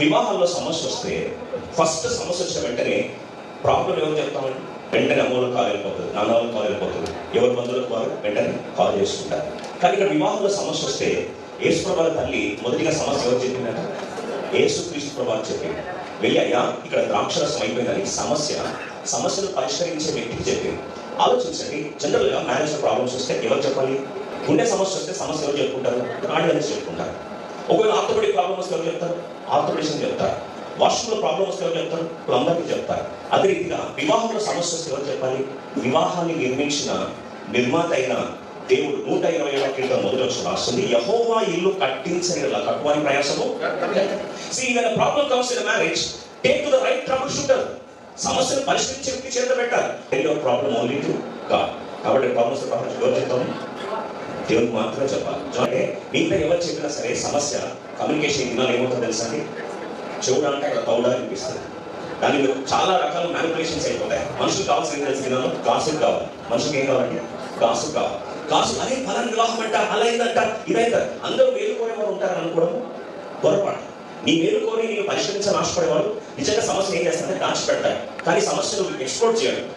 వివాహంలో సమస్య వస్తే ఫస్ట్ సమస్య వచ్చిన వెంటనే ప్రాబ్లం ఎవరు చెప్తామండి? వెంటనే అమ్మోళ్ళకి కాల్ వెళ్ళిపోతుంది నాన్న కాల్ వెళ్ళిపోతుంది. ఎవరి బంధువులకు వారు వెంటనే కాల్ చేసుకుంటారు. కానీ ఇక్కడ వివాహంలో సమస్య వస్తే యేసు ప్రభావ తల్లి మొదటిగా సమస్య ఎవరు చెప్పిందట? యేసు క్రీస్తు ప్రభావం చెప్పింది. వెళ్ళి ఇక్కడ ద్రాక్షరసం అయిపోయిందని సమస్య. సమస్యను పరిష్కరించే వ్యక్తికి చెప్పింది. ఆలోచించండి జనరల్గా మ్యారేజ్ ప్రాబ్లమ్స్ వస్తే ఎవరు చెప్పాలి? గుండె సమస్య వస్తే సమస్య ఎవరు చెప్పుకుంటారు? ఆడియన్స్ చెప్పుకుంటారు. ఒకవేళ ఆర్థోపెడిక్ ప్రాబ్లమ్ వస్తే ఎవరు చెప్తారు ఆర్థోపెడిషన్ చెప్తారు వాష్రూమ్లో ప్రాబ్లమ్ వస్తే ఎవరు చెప్తారు ప్లంబర్కి చెప్తారు. అదే రీతిగా వివాహంలో సమస్య వస్తే ఎవరు చెప్పాలి? వివాహాన్ని నిర్మించిన నిర్మాత అయిన దేవుడు నూట ఇరవై ఏళ్ళ క్రితం మొదటి వచ్చిన రాస్తుంది యహోవా ఇల్లు కట్టించని కట్టుకోవాలి ప్రయాసము See, when a problem comes marriage a right take to the right సమస్యను పరిష్కరించే వ్యక్తి చేత పెట్టాలి. ప్రాబ్లం ఓన్లీ టు గాడ్ కాబట్టి ప్రాబ్లమ్స్ ప్రాబ్లమ్స్ ఎవరు చెప్తాము దేవునికి మాత్రమే చెప్పాలి. అంటే మిగతా ఎవరు చెప్పినా సరే సమస్య కమ్యూనికేషన్ దినాలు ఏమవుతుందో తెలుసా అండి చెవుడు అక్కడ తౌడా అనిపిస్తుంది. దాని మీద చాలా రకాల మ్యానిపులేషన్స్ అయిపోతాయి. మనుషులు కావాల్సిన తెలుసు కాసులు కావాలి. మనుషులకు ఏం కావాలంటే కాసు కావాలి. కాసు అదే ఫలాన్ని వివాహం అంట అలా అయిందంట ఇదైందంట అందరూ వేలుకోరేవారు ఉంటారని అనుకోవడం పొరపాటు. నీ మేలు కోరి నేను పరిష్కరించాలని ఆశపడేవాడు నిజంగా సమస్య ఏం చేస్తారంటే దాచిపెడతారు. కానీ సమస్యను ఎక్స్ప్లోర్ చేయడం